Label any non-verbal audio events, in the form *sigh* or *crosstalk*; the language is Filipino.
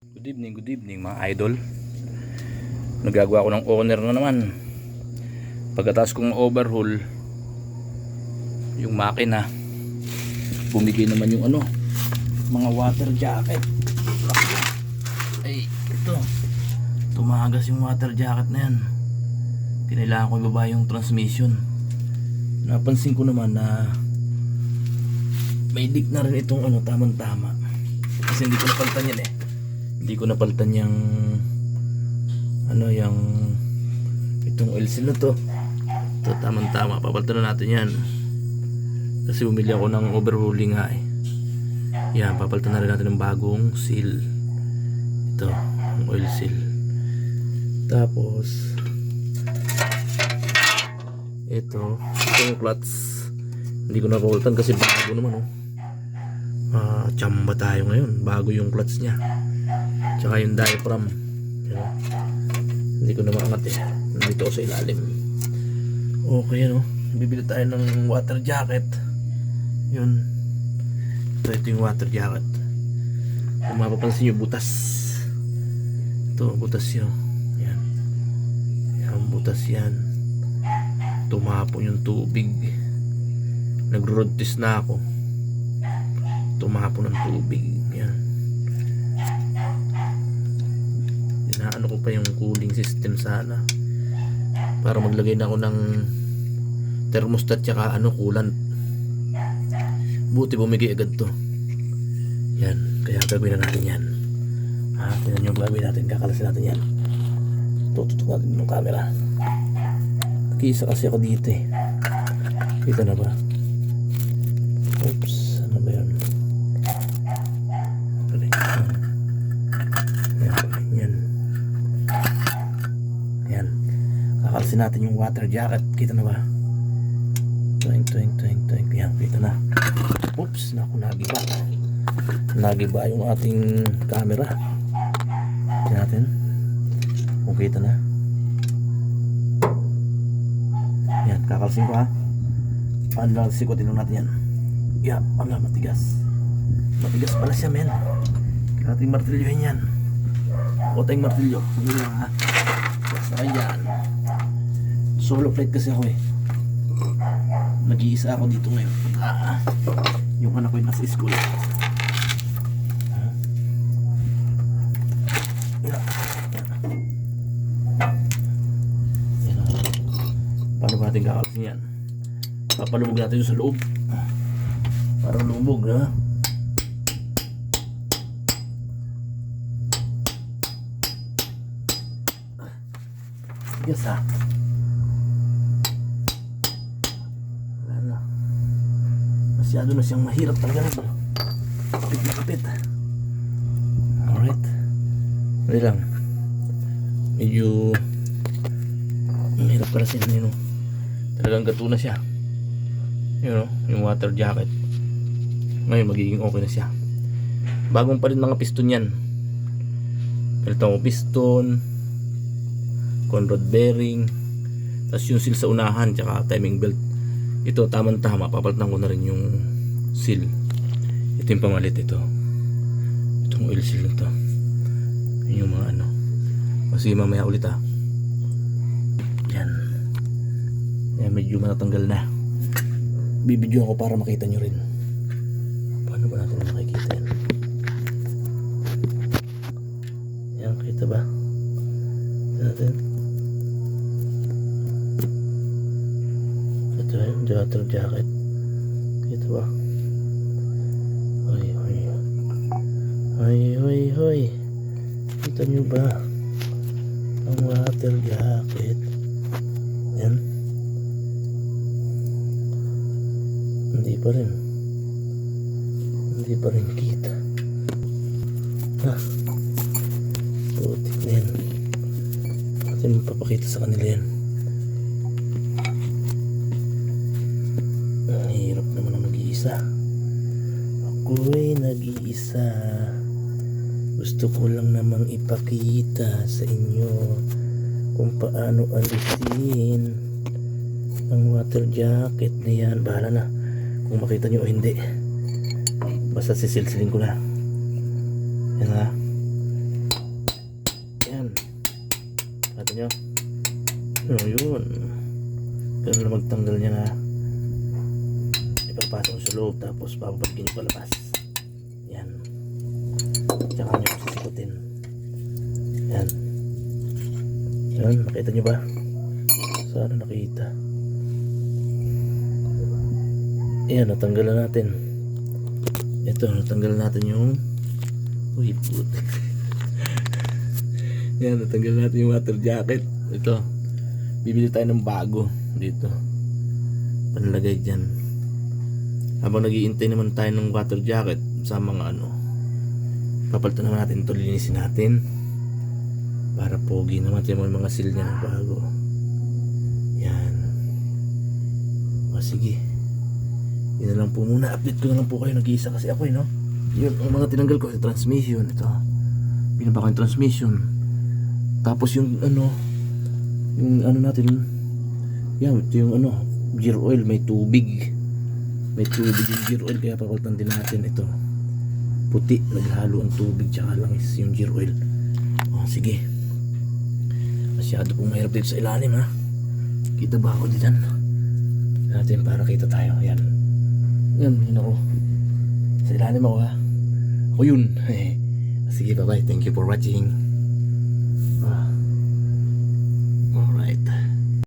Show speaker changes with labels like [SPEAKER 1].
[SPEAKER 1] Good evening, good evening mga idol. Nagagawa ko ng owner na naman. Pagkatapos kong overhaul yung makina, bumigay naman yung ano, mga water jacket. Ay, ito. Tumagas yung water jacket na yan. Kinailangan ko ibaba yung transmission. Napansin ko naman na may leak na rin itong ano, tamang-tama. Kasi hindi ko napalitan yan eh hindi ko napalitan yung ano yung itong oil seal na to. Ito tamang tama papalitan na natin yan. Kasi bumili ako ng overhauling nga eh. Yan papalitan na rin natin ng bagong seal. Ito ang oil seal. Tapos ito itong clutch hindi ko napapalitan kasi bago naman oh. Ah chamba tayo ngayon. Bago yung clutch niya Tsaka yung diaphragm. Yan. Hindi ko na maangat eh. Nandito ako sa ilalim. Okay ano. Bibili tayo ng water jacket. Yun. Ito, ito yung water jacket. Kung mapapansin nyo, butas. Ito, butas yun. Yan. Yan, butas yan. Tumapon yung tubig. Nag-road test na ako. Tumapon ng tubig. Yan. Ko pa yung cooling system sana. Para maglagay na ako ng thermostat tsaka ano coolant. Buti bumigay agad to. Yan kaya gagawin na natin yan. Ha tingnan nyo gagawin natin kakalasin natin yan. Tututok natin yung camera. Nag-iisa kasi ako dito eh. Kita na ba yan. Kakalsin natin yung water jacket. Kita na ba? Twing, twing, twing, twing. Yan, kita na. Oops, naku, nagiba. Nagiba yung ating camera. Tingnan natin. Kung kita na. Yan, kakalsin ko ha. Paano lang sikotin lang natin yan. Yeah, ala, matigas. Matigas pala siya, men. Kaya natin martilyohin yan. O tayong martilyo. Sige lang ha. So, ayan. Solo flight kasi ako eh. Nag-iisa ako dito ngayon. Ah, yung anak ko yung nasa school. Paano ba natin kakalasin yan? Papalubog natin yung sa loob. Para lumubog, ha? Yes, ha? Wala na. Masyado na siyang mahirap talaga nito. Kapit na. Alright. Dali lang. Medyo mahirap siya yun. oh. Talagang gato na siya. Yun o, yung water jacket. Ngayon magiging okay na siya. Bagong pa rin mga piston yan. Palitan ko piston, conrod bearing, tapos yung seal sa unahan, tsaka timing belt. Ito, tamang tama, papalitan ko na rin yung seal. Ito yung pamalit ito. Itong oil seal na to. Yun yung mga ano. Kasi mamaya ulit ah. Yan. Yan, medyo matatanggal na. Bibidyo ako para makita nyo rin. Paano ba natin makikita yan? Yan, kita ba? Ito natin. Water jacket. Kita ba? Hoy, hoy. Hoy, hoy, hoy. Kita nyo ba? Ang water jacket. Yan. Hindi pa rin. Hindi pa rin kita. Ha? Putik na yan. Natin mapapakita sa kanila yan. nag-iisa ako'y nag-iisa. Gusto ko lang namang ipakita sa inyo kung paano alisin ang water jacket na yan. Bahala na kung makita nyo o hindi. Basta sisilsilin ko na. Yan ha? Yan. Nakita nyo. Ano yun? Ganun na magtanggal niya na ipapasok sa loob tapos babalikin nyo palabas. Yan. Tsaka nyo sisikutin. Yan. Yan, nakita nyo ba? Sana nakita. Ayan, natanggal na natin. Ito, natanggal natin yung Uy, *laughs* putik. Yan, natanggal natin yung water jacket. Ito, bibili tayo ng bago dito. Panlagay dyan. Habang nagiintay naman tayo ng water jacket sa mga ano, papalitan naman natin ito, linisin natin. Para pogi naman tayo mga seal niya ng bago. Yan. O sige. Yun na lang po muna. Update ko na lang po kayo. Nag-iisa kasi ako eh, no? Yun, ang mga tinanggal ko sa transmission. Ito. Pinaba ko yung transmission. Tapos yung ano, yung ano natin, yan, ito yung ano, gear oil, may tubig. May tubig yung gear oil, kaya papalitan din natin ito. Puti, naghalo ang tubig, tsaka langis yung gear oil. O, sige. Masyado pong mahirap dito sa ilalim, ha? Kita ba ako dyan? Natin para kita tayo. Yan. Yan, yun ako. Sa ilalim ako ha. Ako yun. *laughs* Sige, bye-bye. Thank you for watching.